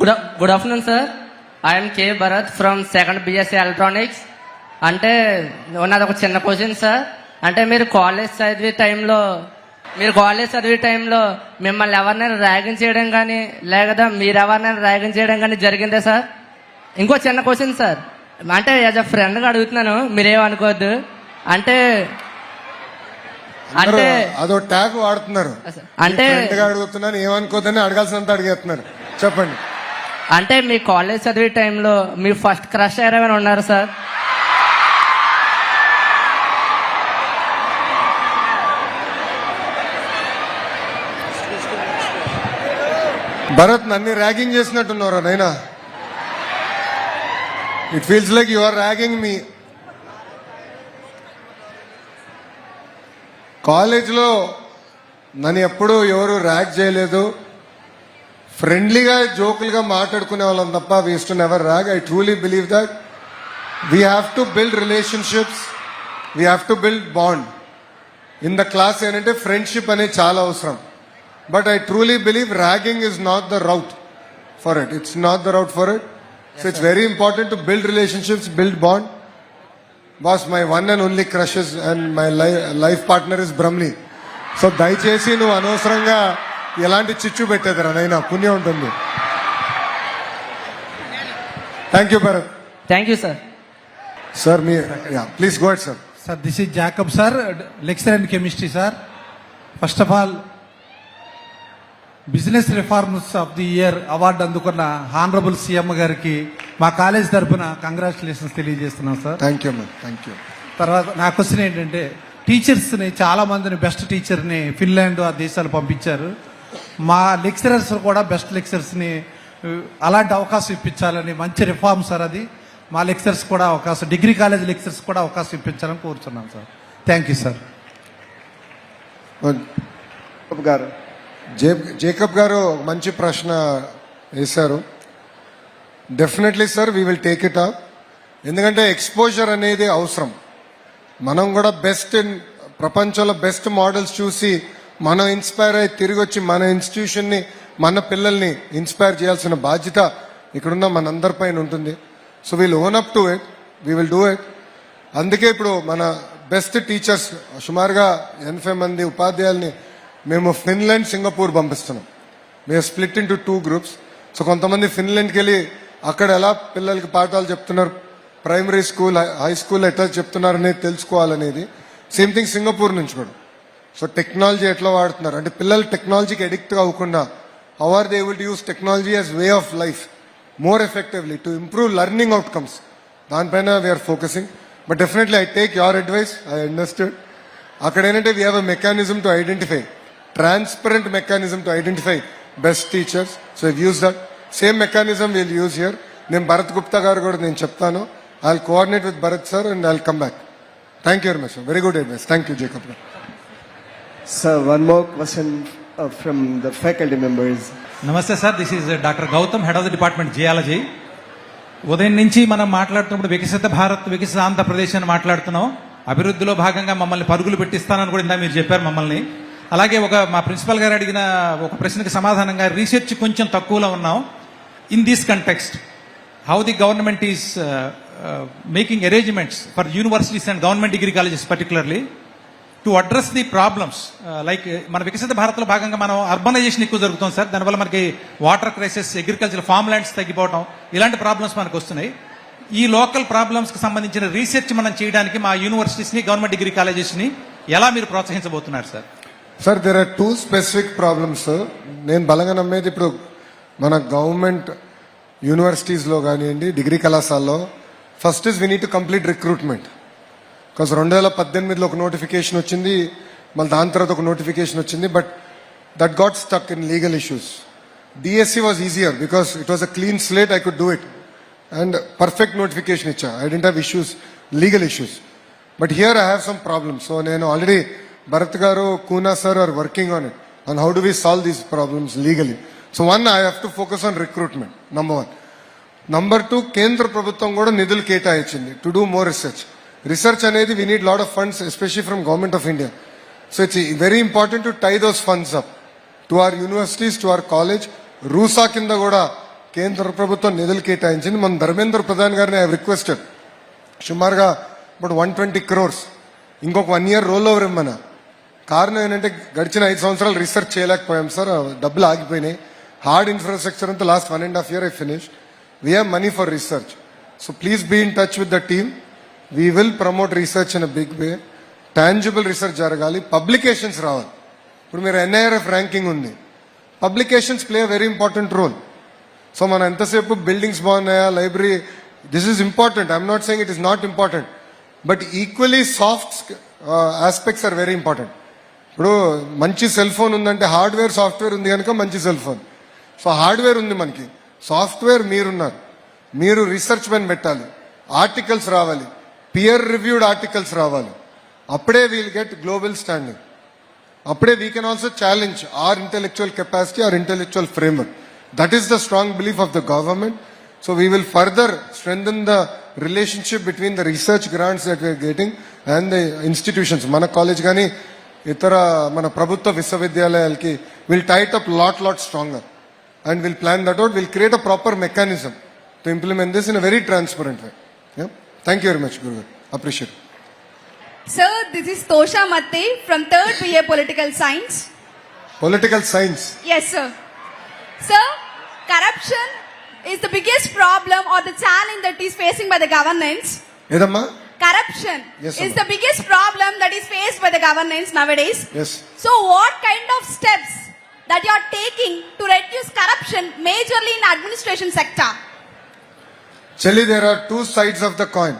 Good good afternoon sir I'm K Bharat from second BSc electronics అంటే నాది ఒక చిన్న క్వశ్చన్ సార్ అంటే మీరు కాలేజ్ చదివే టైంలో మీరు కాలేజ్ చదివే టైంలో మిమ్మల్ని ఎవరినైనా ర్యాగింగ్ చేయడం కానీ లేదా మీరు ఎవరినైనా ర్యాగింగ్ చేయడం కానీ జరిగిందా సార్ ఇంకో చిన్న క్వశ్చన్ సార్ అంటే యాజ్ అ ఫ్రెండ్గా అడుగుతున్నాను మీరేమనుకోవద్దు. అంటే అంటే అదో ట్యాగ్ వాడుతున్నారు. అంటే అడుగుతున్నాను ఏమనుకోద్దని అడగాల్సినంత అడిగేస్తున్నారు. చెప్పండి. అంటే మీ కాలేజ్ చదివే టైంలో మీ ఫస్ట్ క్రష్ ఎవరైనా ఉన్నారు సార్? భరత్ నన్ను ర్యాగింగ్ చేసినట్టున్నారా నైనా. It feels like you are ragging me కాలేజ్లో నన్ను ఎప్పుడూ ఎవరు ర్యాగ్ చేయలేదు. ఫ్రెండ్లీగా జోకులుగా మాట్లాడుకునే వాళ్ళం తప్ప we've never rag I truly believe that we have to build relationships we have to build bond in the class ఏంటంటే ఫ్రెండ్షిప్ అనేది చాలా అవసరం. But I truly believe ragging is not the route for it it's not the route for it so it's very important to build relationships build bond boss my one and only crushes and my life partner is Brahmali so దయచేసి నువ్వు అనవసరంగా ఎలాంటి చిచ్చు పెట్టేదిరా నైనా? పుణ్యం ఉంటుంది. Thank you Bharat thank you sir sir me please gourd sir Sir, this is Jacob, sir, lecturer in chemistry, sir. First of all, business reforms of the year award అందుకున్న హానరబుల్ సీఎం గారికి మా college తరఫున congratulations తెలియజేస్తున్నాం sir thank you thank you తర్వాత నా question ఏంటంటే టీచర్స్ని చాలా మందిని బెస్ట్ టీచర్ని ఫిన్లాండ్ ఆ దేశాలు పంపించారు. మా లెక్చరర్స్ కూడా బెస్ట్ లెక్చరర్స్ని అలాంటి అవకాశం ఇప్పించాలని మంచి రిఫార్మ్ సార్ అది. మా లెక్చరర్స్ కూడా అవకాశం డిగ్రీ కాలేజ్ లెక్చరర్స్ కూడా అవకాశం ఇప్పించాలని కోరుతున్నాం సార్. థ్యాంక్ యూ సార్ గారు జే- జేకబ్ గారు మంచి ప్రశ్న వేశారు. Definitely sir we will take it up ఎందుకంటే ఎక్స్పోజర్ అనేది అవసరం. మనం కూడా బెస్ట్ ఇన్ ప్రపంచంలో బెస్ట్ మోడల్స్ చూసి మనం ఇన్స్పైర్ అయ్యి తిరిగి వచ్చి మన ఇన్స్టిట్యూషన్ని మన పిల్లల్ని ఇన్స్పైర్ చేయాల్సిన బాధ్యత ఇక్కడున్న మనందరిపైన ఉంటుంది. So we'll own up to it we will do it అందుకే ఇప్పుడు మన బెస్ట్ టీచర్స్ సుమారుగా ఎనభై మంది ఉపాధ్యాయుల్ని మేము ఫిన్లాండ్ సింగపూర్ పంపిస్తున్నాం. మేము split into two groups so కొంతమంది ఫిన్లాండ్కి వెళ్ళి అక్కడ ఎలా పిల్లలకి పాఠాలు చెప్తున్నారు ప్రైమరీ స్కూల్ హై స్కూల్ ఎట్లా చెప్తున్నారనేది తెలుసుకోవాలనేది. సేమ్ థింగ్ సింగపూర్ నుంచి కూడా. సో టెక్నాలజీ ఎట్లా వాడుతున్నారు? అంటే పిల్లలు టెక్నాలజీకి అడిక్ట్ అవ్వకుండా how are they able to use technology as way of life more effectively to improve learning outcomes దానిపైన we are focusing but definitely I take your advice I understood అక్కడ ఏంటంటే we have a mechanism to identify transparent mechanism to identify best teachers so use that same mechanism will use here నేను భరత్ గుప్తా గారు కూడా నేను చెప్తాను. I coordinate with Bharat sir and I come back thank you very much very good advice thank you Jacob గారు Sir, one more question uh, from the faculty members. నమస్తే sir this is doctor Gautam head of the department geology ఉదయం నుంచి మనం మాట్లాడుతున్నప్పుడు వికసిత భారత్ వికసిత ఆంధ్రప్రదేశ్ అని మాట్లాడుతున్నాం. అభివృద్ధిలో భాగంగా మమ్మల్ని పరుగులు పెట్టిస్తానని కూడా ఇందా మీరు చెప్పారు మమ్మల్ని. అలాగే ఒక మా ప్రిన్సిపల్ గారు అడిగిన ఒక ప్రశ్నకి సమాధానంగా రీసెర్చ్ కొంచెం తక్కువలో ఉన్నాం. In this context how the government is making arrangements for universities and government degree colleges particularly to address the problems like మన వికసిత భారత్లో భాగంగా మనం అర్బనైజేషన్ ఎక్కువ జరుగుతుంది సార్. దానివల్ల మనకి water crisis agriculture farm lands తగ్గిపోవడం ఇలాంటి ప్రాబ్లమ్స్ మనకు వస్తున్నాయి. ఈ లోకల్ ప్రాబ్లమ్స్కి సంబంధించిన రీసెర్చ్ మనం చేయడానికి మా యూనివర్సిటీస్ని గవర్నమెంట్ డిగ్రీ కాలేజెస్ని ఎలా మీరు ప్రోత్సహించబోతున్నారు sir? Sir there are two specific problems నేను బలంగా నమ్మేది ఇప్పుడు మన గవర్నమెంట్ యూనివర్సిటీస్లో కానివ్వండి డిగ్రీ కళాశాలలో first is we need to complete recruitment because రెండు వేల పద్దెనిమిదిలో ఒక నోటిఫికేషన్ వచ్చింది మళ్ళీ దాని తర్వాత ఒక నోటిఫికేషన్ వచ్చింది but that got stuck in legal issues DSC was easier because it was a clean slate I could do it and perfect notification ఇచ్చా. I didn't have issues legal issues but here I have some problems so నేను already Bharat గారు Koona sir are working on it and how do we solve these problems legally so one I have to focus on recruitment number one number two కేంద్ర ప్రభుత్వం కూడా నిధులు కేటాయించింది to do more research research అనేది we need lot of funds especially from government of India so it's very important to tie those funds up to our universities to our college RUSA కింద కూడా కేంద్ర ప్రభుత్వం నిధులు కేటాయించింది. మన ధర్మేంద్ర ప్రధాన్ గారిని I requested సుమారుగా ఇప్పుడు వన్ ట్వంటీ క్రోర్స్ ఇంకొక వన్ ఇయర్ రోల్ ఓవర్ ఇమ్మన్నా. కారణం ఏంటంటే గడిచిన ఐదు సంవత్సరాలు రీసెర్చ్ చేయలేకపోయాం సార్ డబ్బులు ఆగిపోయినాయి. హార్డ్ ఇన్ఫ్రాస్ట్రక్చర్ అంతా last one and half year I finish we have money for research so please be in touch with the team we will promote research in big way tangible research జరగాలి. Publications రావాలి. ఇప్పుడు మీరు NIRF ranking ఉంది. Publications play very important role so మనం ఎంతసేపు buildings బాగున్నాయా library this is important I'm not saying it is not important but equally soft aspects are very important ఇప్పుడు మంచి సెల్ ఫోన్ ఉందంటే హార్డ్వేర్ సాఫ్ట్వేర్ ఉంది కనుక మంచి సెల్ ఫోన్ సో హార్డ్వేర్ ఉంది మనకి. సాఫ్ట్వేర్ మీరున్నారు. మీరు రీసెర్చ్ మెన్ పెట్టాలి. ఆర్టికల్స్ రావాలి. పియర్ రివ్యూడ్ ఆర్టికల్స్ రావాలి. అప్పుడే వీల్ గెట్ గ్లోబల్ స్టాండింగ్ అప్పుడే we can also challenge our intellectual capacity our intellectual framework that is the strong belief of the government so we will further strengthen the relationship between the research grants that we are getting and the institutions మన college కానీ ఇతర మన ప్రభుత్వ విశ్వవిద్యాలయాలకి will tight up lot lot stronger and will plan that out will create a proper mechanism to implement this in a very transparent way Thank you very much, Guru. Appreciate it. Sir, this is Tosha Matte from third year Political Science. Political Science? Yes, sir. Sir, corruption is the biggest problem or the challenge that is facing by the governance. Edamma? Corruption yes, is the biggest problem that is faced by the governance nowadays. Yes. So what kind of steps that you are taking to reduce corruption majorly in administration sector? చెల్లి there are two sides of the coin.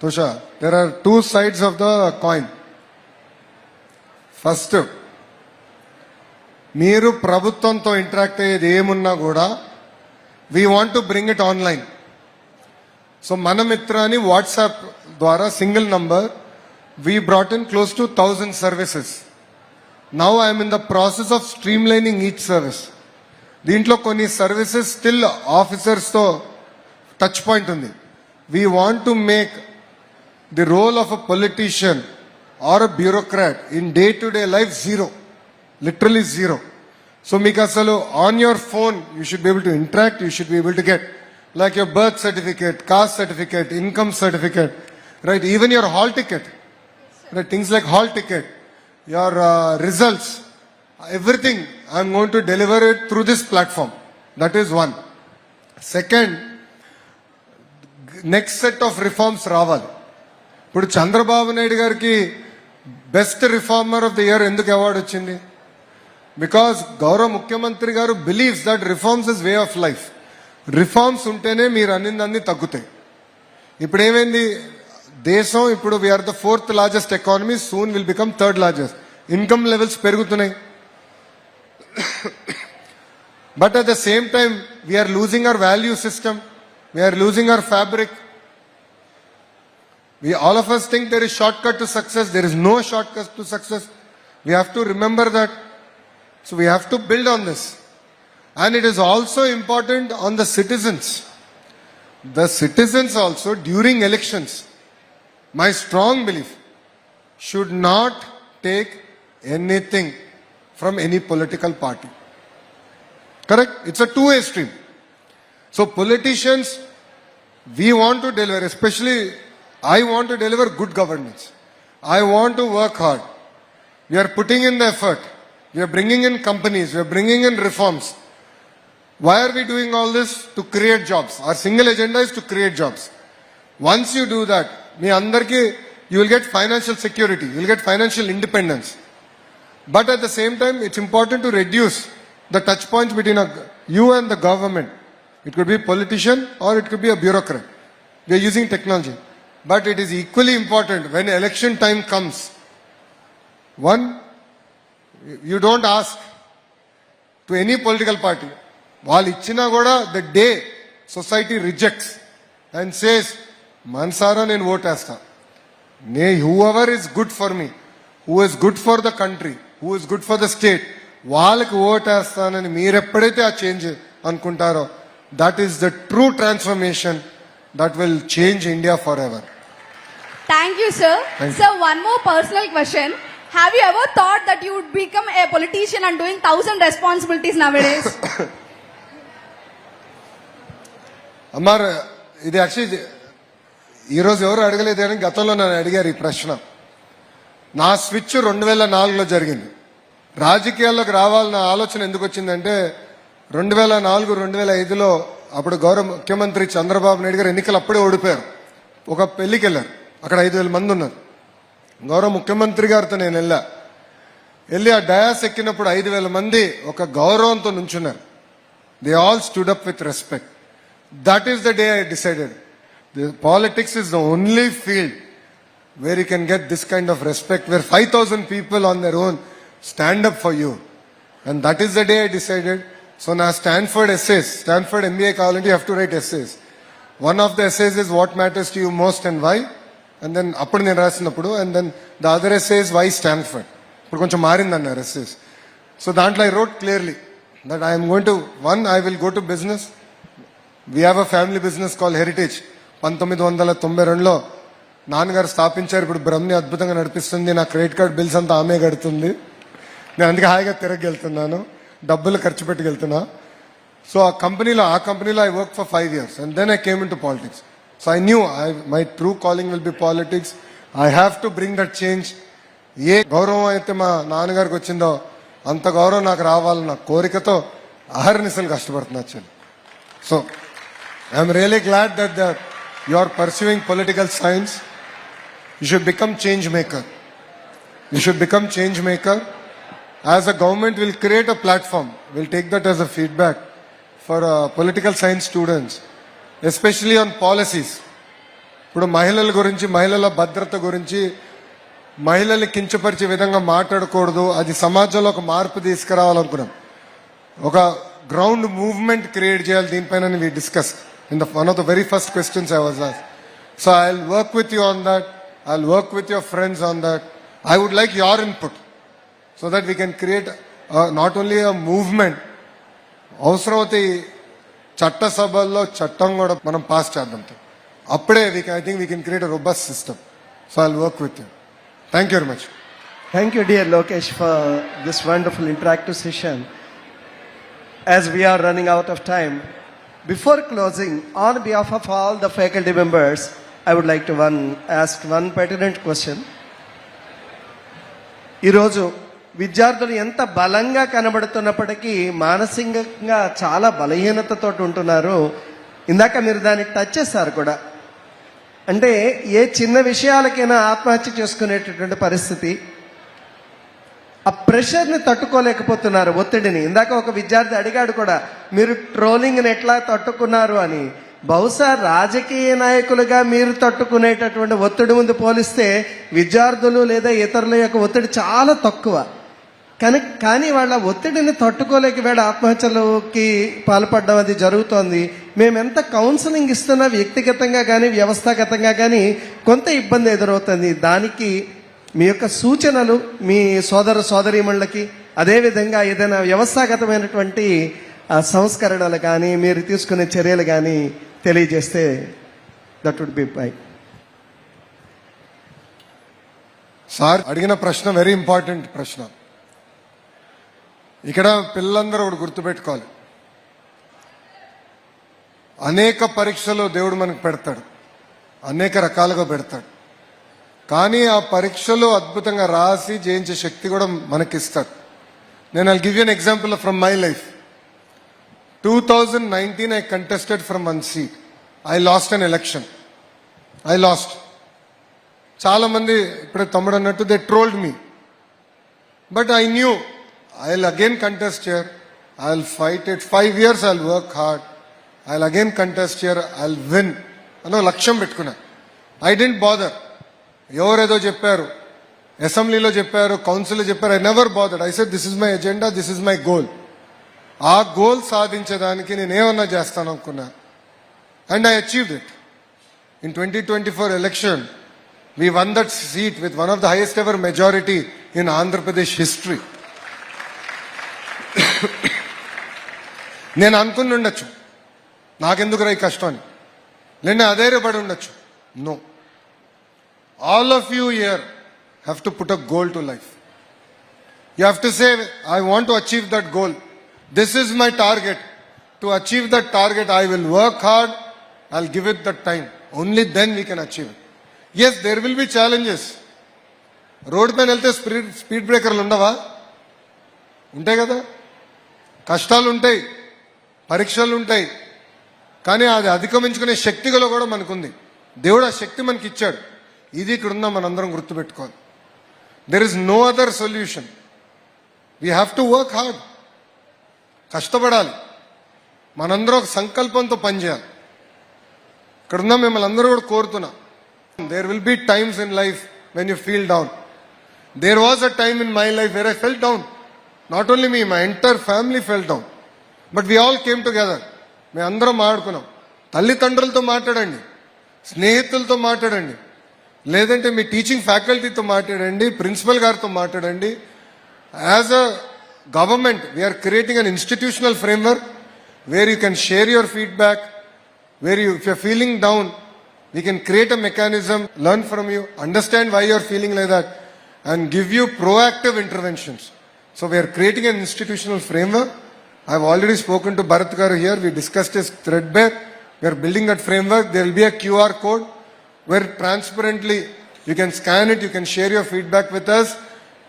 Tosha, there are two sides of the coin. First మీరు ప్రభుత్వంతో interact అయ్యేది ఏమున్నా కూడా we want to bring it online so Mana Mitra అని WhatsApp ద్వారా single number we brought in close to thousand services now I'm in the process of streamlining each service దీంట్లో కొన్ని services still ఆఫీసర్స్తో touch point ఉంది. We want to make the role of a politician or a bureaucrat in day to day life zero literally zero so మీకు అసలు on your phone you should be able to interact you should be able to get like your birth certificate caste certificate income certificate right even your hall ticket right things like hall ticket your results everything i'm going to deliver it through this platform. That is one. Second next set of reforms రావాలి. ఇప్పుడు చంద్రబాబు నాయుడు గారికి best reformer of the year ఎందుకు award వచ్చింది? Because గౌరవ ముఖ్యమంత్రి గారు believes that reforms is way of life reforms ఉంటేనే మీరు అన్నిందన్ని తగ్గుతాయి. ఇప్పుడు ఏమైంది? దేశం ఇప్పుడు we are the fourth largest economy soon will become third largest income levels పెరుగుతున్నాయి. but at the same time, we are losing our value system. We are losing our fabric. We all of us think there is shortcut to success. There is no shortcut to success. We have to remember that. So we have to build on this. And it is also important on the citizens. The citizens also during elections, my strong belief, should not take anything from any political party. Correct? It's a two-way stream. So politicians, we want to deliver, especially I want to deliver good governance. I want to work hard. We are putting in the effort. We are bringing in companies. We are bringing in reforms. Why are we doing all this? To create jobs. Our single agenda is to create jobs. Once you do that, మీ అందరికీ you will get financial security. You will get financial independence. But at the same time, it's important to reduce the touch points between a, you and the government. It could be a politician or it could be a bureaucrat. We are using technology. But it is equally important when election time comes. One, you don't ask to any political party. వాళ్ళు ఇచ్చినా కూడా the day society rejects and says మనసారా నేను ఓటేస్తా నే whoever is good for me who is good for the country who is good for the state వాళ్ళకి vote చేస్తానని మీరు ఎప్పుడైతే ఆ చేంజ్ అనుకుంటారో that is the true transformation that will change India forever thank you sir sir one more personal question have you ever thought that you'd become a politician and doing thousand responsibilities nowadays Ammar ఇది actually ఈరోజు ఎవరు అడగలేదు అని గతంలో నన్ను అడిగారు ఈ ప్రశ్న. నా స్విచ్ రెండు వేల నాలుగులో జరిగింది. రాజకీయాల్లోకి రావాలన్న ఆలోచన ఎందుకు వచ్చిందంటే రెండు వేల నాలుగు రెండు వేల ఐదులో అప్పుడు గౌరవ ముఖ్యమంత్రి చంద్రబాబు నాయుడు గారు ఎన్నికలు అప్పుడే ఓడిపోయారు. ఒక పెళ్ళికి వెళ్ళారు అక్కడ ఐదు వేల మంది ఉన్నారు. గౌరవ ముఖ్యమంత్రి గారితో నేను వెళ్ళా. వెళ్ళి ఆ డయాస్ ఎక్కినప్పుడు ఐదు వేల మంది ఒక గౌరవంతో నుంచున్నారు. They all stood up with respect that is the day I decided politics is the only field where you can get this kind of respect, where 5,000 people on their own stand up for you. And that is the day I decided. So now Stanford essays, Stanford MBA కావాలంటే you have to write essays. One of the essays is what matters to you most and why. And then అప్పుడు నేను రాసినప్పుడు and then the other essay is why Stanford. ఇప్పుడు కొంచెం మారింది అన్నారు essays. So దాంట్లో I wrote clearly that I'm going to one I will go to business we have a family business call Heritage పంతొమ్మిది వందల తొంభై రెండులో నాన్నగారు స్థాపించారు. ఇప్పుడు బ్రహ్మని అద్భుతంగా నడిపిస్తుంది. నా క్రెడిట్ కార్డ్ బిల్స్ అంతా ఆమె కడుతుంది. నేను అందుకే హాయిగా తిరగెళ్తున్నాను డబ్బులు ఖర్చు పెట్టుకెళ్తున్నా సో ఆ కంపెనీలో ఆ కంపెనీలో I work for five years and then I came into politics so I knew I my true calling will be politics I have to bring that change ఏ గౌరవం అయితే మా నాన్నగారికి వచ్చిందో అంత గౌరవం నాకు రావాలన్న కోరికతో అహర్నిశలు కష్టపడుతున్నా చెల్లి. So I'm really glad that that you are pursuing political science you should become change maker you should become change maker as a government will create a platform will take that as a feedback for political science students especially on policies ఇప్పుడు మహిళల గురించి మహిళల భద్రత గురించి మహిళల్ని కించపరిచే విధంగా మాట్లాడకూడదు. అది సమాజంలో ఒక మార్పు తీసుకురావాలనుకున్నాం. ఒక గ్రౌండ్ మూవ్మెంట్ క్రియేట్ చేయాలి. దీనిపైన we discuss in the one of the very first questions I was as so I work with you on that I will work with your friends on that I would like your input so that we can create not only a movement అవసరమైతే ఈ చట్టసభల్లో చట్టం కూడా మనం pass చేద్దాం అప్పుడే we I think we can create a robust system so I work with you thank you very much Thank you, dear Lokesh, for this wonderful interactive session. As we are running out of time, before closing, on behalf of all the faculty members, I would like to one ask one pertinent question ఈరోజు విద్యార్థులు ఎంత బలంగా కనబడుతున్నప్పటికీ మానసికంగా చాలా బలహీనతతో ఉంటున్నారు. ఇందాక మీరు దాన్ని టచ్ చేశారు కూడా. అంటే ఏ చిన్న విషయాలకైనా ఆత్మహత్య చేసుకునేటటువంటి పరిస్థితి. ఆ ప్రెషర్ని తట్టుకోలేకపోతున్నారు ఒత్తిడిని. ఇందాక ఒక విద్యార్థి అడిగాడు కూడా మీరు ట్రోలింగ్ని ఎట్లా తట్టుకున్నారు? అని. బహుశా రాజకీయ నాయకులుగా మీరు తట్టుకునేటటువంటి ఒత్తిడి ముందు పోలిస్తే విద్యార్థులు లేదా ఇతరుల యొక్క ఒత్తిడి చాలా తక్కువ. కానీ కానీ వాళ్ళ ఒత్తిడిని తట్టుకోలేక వేడ ఆత్మహత్యలకి పాల్పడడం అది జరుగుతోంది. మేము ఎంత కౌన్సిలింగ్ ఇస్తున్నా వ్యక్తిగతంగా కానీ వ్యవస్థాగతంగా కానీ కొంత ఇబ్బంది ఎదురవుతుంది. దానికి మీ యొక్క సూచనలు మీ సోదర సోదరీమణులకి అదేవిధంగా ఏదైనా వ్యవస్థాగతమైనటువంటి సంస్కరణలు కానీ మీరు తీసుకునే చర్యలు కానీ తెలియజేస్తే that would be by sir అడిగిన ప్రశ్న వెరీ ఇంపార్టెంట్ ప్రశ్న. ఇక్కడ పిల్లలందరూ ఒకటి గుర్తుపెట్టుకోవాలి. అనేక పరీక్షలు దేవుడు మనకు పెడతాడు. అనేక రకాలుగా పెడతాడు. కానీ ఆ పరీక్షలు అద్భుతంగా రాసి జయించే శక్తి కూడా మనకిస్తాడు. నేను I give you an example from my life two thousand nineteen I contested from one seat I lost an election I lost చాలా మంది ఇప్పుడే తమ్ముడు అన్నట్టు they trolled me but I knew I will again contest చేయర్ I will fight it five years I will work hard I will again contest చేయర్ I will win అని లక్ష్యం పెట్టుకున్నా. I dent bother ఎవరేదో చెప్పారు. అసెంబ్లీలో చెప్పారు. కౌన్సిల్లో చెప్పారు. I never bothered I said this is my agenda this is my goal ఆ goal సాధించడానికి నేనేమన్నా చేస్తాను అనుకున్నా and I achieved it in twenty twenty four election we won that seat with one of the highest ever majority in Andhra Pradesh history నేను అనుకుని ఉండొచ్చు. నాకెందుకు రై కష్టం అని. నేను అధైర్యపడి ఉండొచ్చు. No all of you here have to put a goal to life you have to save I want to achieve that goal this is my target to achieve that target I will work hard I'll give it the time. Only then we can achieve it. Yes, there will be challenges. Road పైన వెళ్తే speed speed బ్రేకర్లు ఉండవా? ఉంటాయి కదా. కష్టాలు ఉంటాయి. పరీక్షలు ఉంటాయి. కానీ అది అధిగమించుకునే శక్తి గల కూడా మనకుంది. దేవుడు ఆ శక్తి మనకి ఇచ్చాడు ఇది ఇక్కడ ఉందా మనందరం గుర్తుపెట్టుకోవాలి. There is no other solution we have to work hard కష్టపడాలి. మనందరం ఒక సంకల్పంతో పనిచేయాలి. ఇక్కడ ఉన్న మిమ్మల్ని అందరూ కూడా కోరుతున్నా. There will be times in life when you feel down there was a time in my life where I fell down not only me my entire family fell down but we all came together మేము అందరం మాట్లాడుకున్నాం. తల్లిదండ్రులతో మాట్లాడండి. స్నేహితులతో మాట్లాడండి. లేదంటే మీ teaching ఫ్యాకల్టీతో మాట్లాడండి principal గారితో మాట్లాడండి. As a government, we are creating an institutional framework where you can share your feedback, where you, if you're feeling down, we can create a mechanism, learn from you, understand why you're feeling like that, and give you proactive interventions. So we are creating an institutional framework. I've already spoken to Bharat Garu here. We discussed his threadbare. We are building that framework. There will be a QR code where transparently you can scan it, you can share your feedback with us.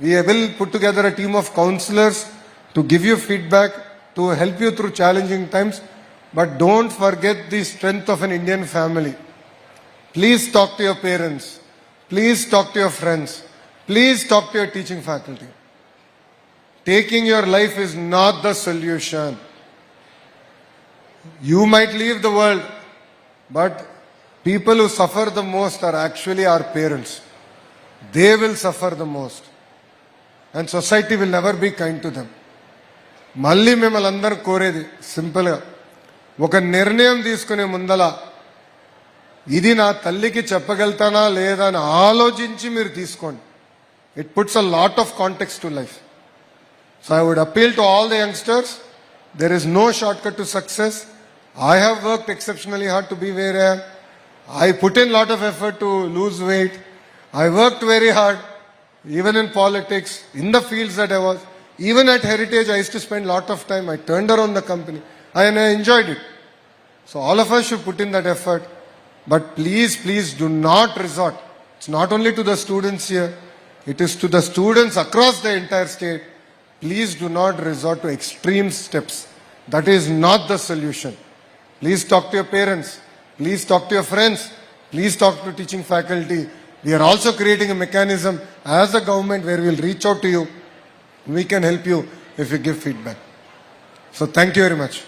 We will put together a team of counselors to give you feedback, to help you through challenging times. But don't forget the strength of an Indian family. Please talk to your parents. Please talk to your friends. Please talk to your teaching faculty. Taking your life is not the solution. You might leave the world, but people who suffer the most are actually our parents. They will suffer the most. And society will never be kind to them మళ్ళీ మిమ్మల్ని అందరూ కోరేది సింపుల్గా. ఒక నిర్ణయం తీసుకునే ముందల ఇది నా తల్లికి చెప్పగలుగుతానా లేదా అని ఆలోచించి మీరు తీసుకోండి. It puts a lot of context to life so I would appeal to all the youngsters there is no shortcut to success I have worked exceptionally hard to be where I put in lot of effort to lose weight I worked very hard even in politics, in the fields that I was, even at Heritage, I used to spend a lot of time. I turned around the company and I enjoyed it. So all of us should put in that effort. But please, please do not resort. It's not only to the students here, it is to the students across the entire state. Please do not resort to extreme steps. That is not the solution. Please talk to your parents. Please talk to your friends. Please talk to teaching faculty. We are also creating a mechanism as a government where we will reach out to you. We can help you if you give feedback. So thank you very much.